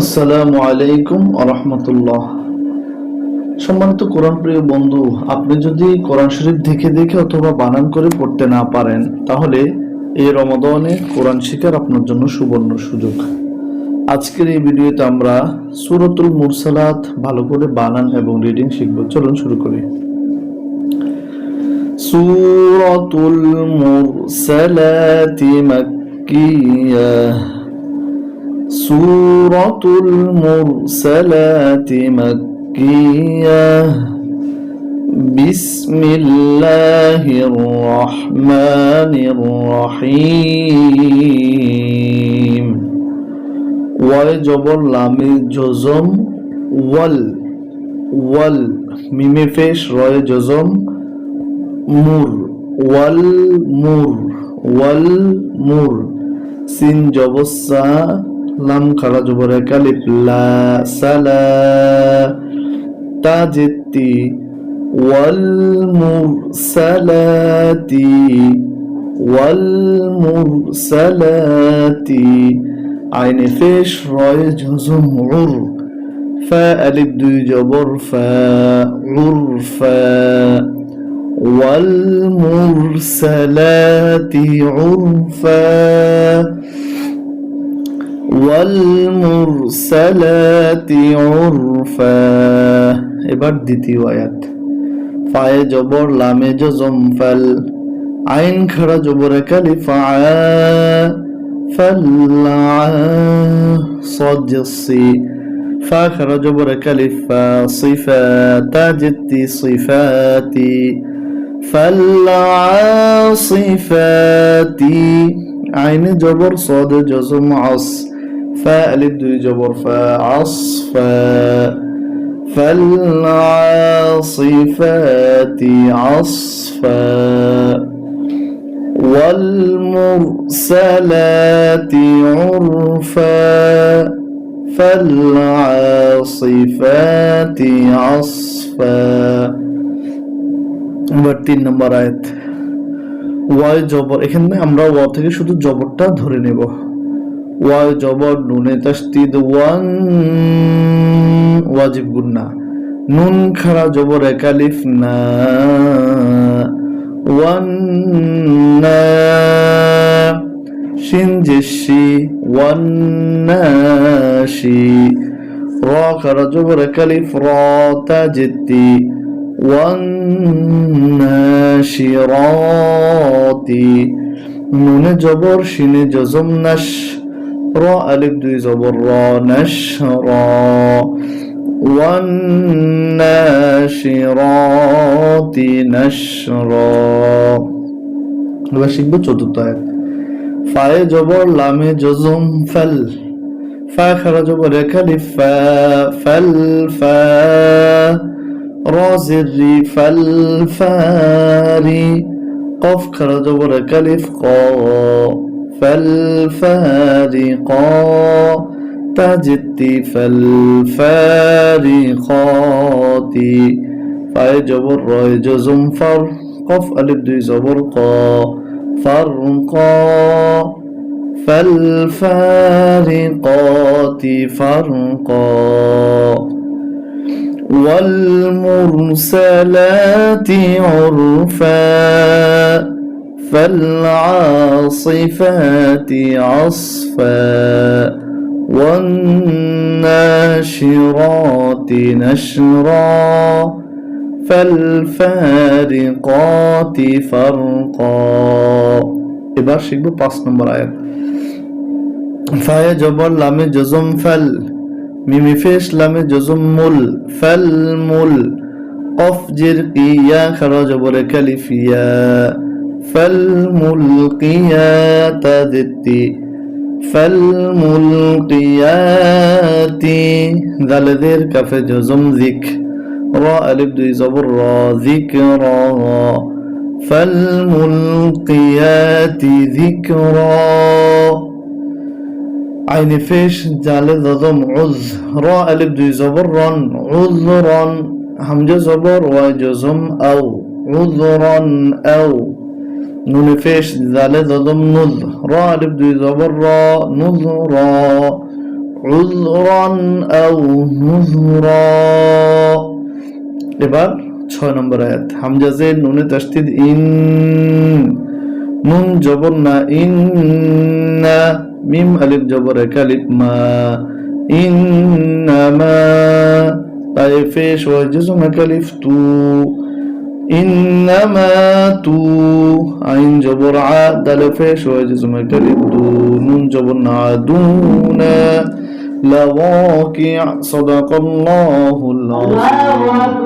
আসসালামু আলাইকুম রহমতুল্লাহ। সম্মানিত কোরআন প্রিয় বন্ধু, আপনি যদি কোরআন শরীফ দেখে দেখে অথবা বানান করে পড়তে না পারেন, তাহলে এই কোরআন আপনার জন্য সুবর্ণ সুযোগ। আজকের এই ভিডিওতে আমরা সুরতুল মুরসালাত ভালো করে বানান এবং রিডিং শিখব। চলুন শুরু করি। সুরতুল মুরসালাতি মাক্কিয়াহ سورة المرسلات مكية بسم الله الرحمن الرحيم وجبر لام جزم وال وال ميم فيش رأي جزم مر والمر والمر সিন জবসা লাম খারা জবর কালিফ লা সালা তাজিতি ওয়াল মুরসালাতি ওয়াল মুরসালাতি আইনে ফেশ রয় জজম উর ফা আলিফ দুই জবর ফা উরফা والمرسلات عرفا والمرسلات عرفا এবার দ্বিতীয় আয়াত ফায়ে জবর লামে জজম ফাল আইন খাড়া জবর কালি ফা ফাল্লা সজ্জসি ফা খাড়া জবর কালি ফা সিফা তাজিতি সিফাতি فالعاصفات عين جبر صاد جزم عص فاء ألف دوي جبر فعصفا فالعاصفات عصفا والمرسلات عرفا فالعاصفات عصفا এবার তিন নম্বর আয়াত ওয়াই জবর এখানে আমরা ওয়া থেকে শুধু জবরটা ধরে নেব ওয়া জবর, নুনে তাস্তিদ, ওয়ান ওয়াজিব গুন্না। নুন খারা জবর একালিফ না। ওয়ান না। শিন জিসি ওয়ান না শি। র খারা জবর একালিফ র তা জিতি ওয়ান না শি, র নুনে জবর, শিনে জজম নাশ। نش را ألف دوي زبر را نشرا والناشرات نشرا এবার শিখবো চতুর্থ আয়াত ফায়ে জবর লামে জজম ফাল ফা খারা জবর একালিফ ফা ফাল ফা رازري فالفاري قف خرج برك الف قا فالفارقا تجتي فالفارقات. فاي جبر راي جزم فر قف زبر قا. فرقا فالفارقات فرقا والمرسلات عرفا. فالعاصفات عصفا والناشرات نشرا فالفارقات فرقا এবার শিখব পাঁচ নম্বর আয়াত ফায়ে জবর লামে জজম ফাল মিমি ফেস লামে জজম মুল ফাল মুল কফ জির কিয়া খারা জবরে فالملقيات ذتي فالملقيات ذل ذير كف جزم ذك راء لبدو يزبر را ذكرا فالملقيات ذكرا عين فيش جالد ضم عذ راء لبدو زبرا عذرا همجة زبر وجزم أو عذرا أو. নুনে ফেস জালে জদম নুজ, র আলিফ দুই জবর র, নুজ র উজরান আও নুজরা এবার ছয় নম্বর আয়াত, হামজা জে নুনে তাসদিদ ইন নুন জবর না, ইন মিম আলিফ জবর এক আলিফ মা ইন্নামা তাইফে সোয়াজ জুমা কালিফ তু। إنما تو عين جبر ع دال فيش وجزم كلب دو نون جبر دون لواقع صدق الله العظيم